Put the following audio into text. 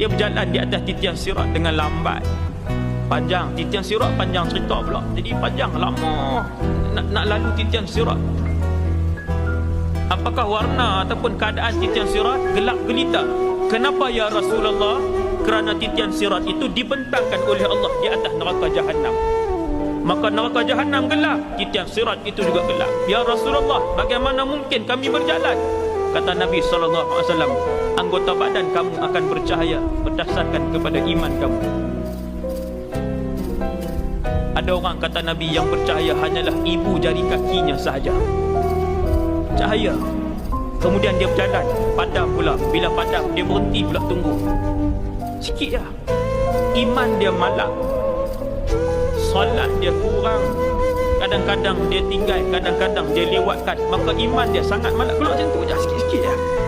Dia berjalan di atas titian sirat dengan lambat Panjang Titian sirat panjang cerita pula Jadi panjang lama Nak, nak lalu titian sirat Apakah warna ataupun keadaan titian sirat gelap gelita? Kenapa ya Rasulullah? Kerana titian sirat itu dibentangkan oleh Allah di atas neraka jahanam. Maka neraka jahanam gelap, titian sirat itu juga gelap. Ya Rasulullah, bagaimana mungkin kami berjalan? Kata Nabi wasallam, anggota badan kamu akan bercahaya berdasarkan kepada iman kamu. Ada orang kata Nabi yang bercahaya hanyalah ibu jari kakinya sahaja. Cahaya. Kemudian dia berjalan Padam pula. Bila padam dia berhenti pula tunggu. Sikit lah. Iman dia malang Solat dia kurang. Kadang-kadang dia tinggal Kadang-kadang dia lewatkan. Maka iman dia sangat malang Keluar macam tu je. Sikit 你。